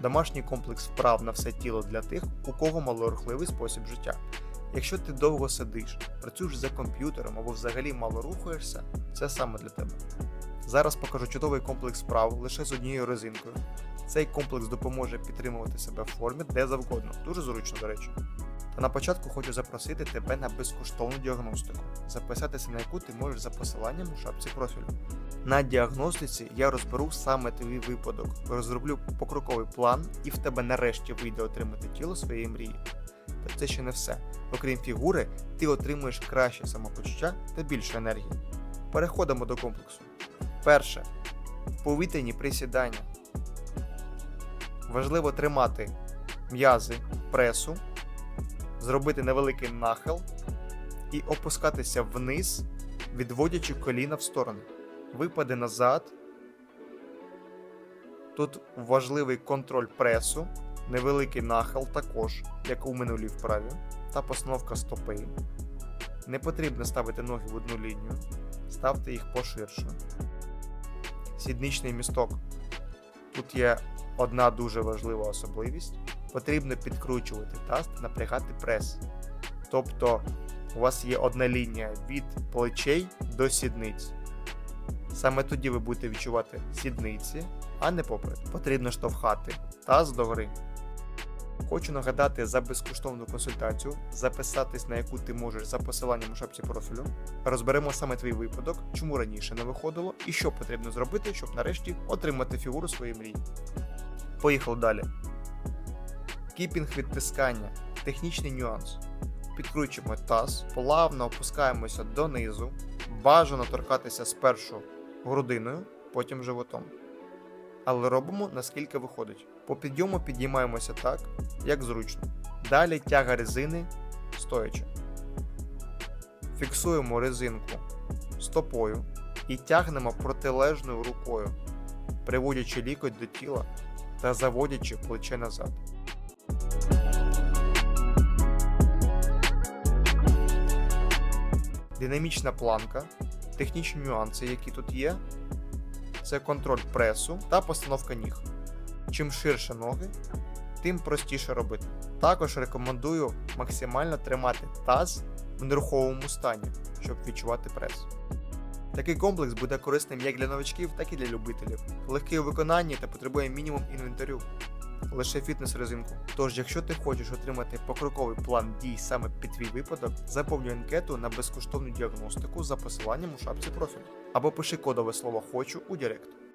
домашній комплекс вправ на все тіло для тих, у кого малорухливий спосіб життя. Якщо ти довго сидиш, працюєш за комп'ютером або взагалі мало рухаєшся, це саме для тебе. Зараз покажу чудовий комплекс вправ лише з однією резинкою. Цей комплекс допоможе підтримувати себе в формі де завгодно, дуже зручно, до речі. Та на початку хочу запросити тебе на безкоштовну діагностику, записатися на яку ти можеш за посиланням у шапці профілю. На діагностиці я розберу саме твій випадок, розроблю покроковий план, і в тебе нарешті вийде отримати тіло своєї мрії. Та це ще не все. Окрім фігури, ти отримуєш краще самопочуття та більше енергії. Переходимо до комплексу. Перше. Повітряні присідання. Важливо тримати м'язи пресу, зробити невеликий нахил і опускатися вниз, відводячи коліна в сторони. Випади назад. Тут важливий контроль пресу, невеликий нахил також, як у минулій вправі, та постановка стопи. Не потрібно ставити ноги в одну лінію, ставте їх поширше. Сідничний місток. Тут є одна дуже важлива особливість. Потрібно підкручувати таз та напрягати прес. Тобто у вас є одна лінія від плечей до сідниць. Саме тоді ви будете відчувати сідниці, а не поперед. Потрібно штовхати таз догори. Хочу нагадати за безкоштовну консультацію, записатись на яку ти можеш за посиланням у шапці профілю. Розберемо саме твій випадок, чому раніше не виходило і що потрібно зробити, щоб нарешті отримати фігуру своєї мрії. Поїхали далі. Кіпінг відтискання. Технічний нюанс. Підкручуємо таз, плавно опускаємося донизу. Бажано торкатися спершу грудиною, потім животом. Але робимо наскільки виходить. По підйому підіймаємося так, як зручно. Далі тяга резини стоячи. Фіксуємо резинку стопою і тягнемо протилежною рукою, приводячи лікоть до тіла та заводячи плече назад. Динамічна планка, технічні нюанси, які тут є, це контроль пресу та постановка ніг. Чим ширше ноги, тим простіше робити. Також рекомендую максимально тримати таз в нерухомому стані, щоб відчувати прес. Такий комплекс буде корисним як для новачків, так і для любителів. Легкий у виконанні та потребує мінімум інвентарю. Лише фітнес-резинку. Тож, якщо ти хочеш отримати покроковий план дій саме під твій випадок, заповнюй анкету на безкоштовну діагностику за посиланням у шапці профілю. Або пиши кодове слово Хочу у Директ.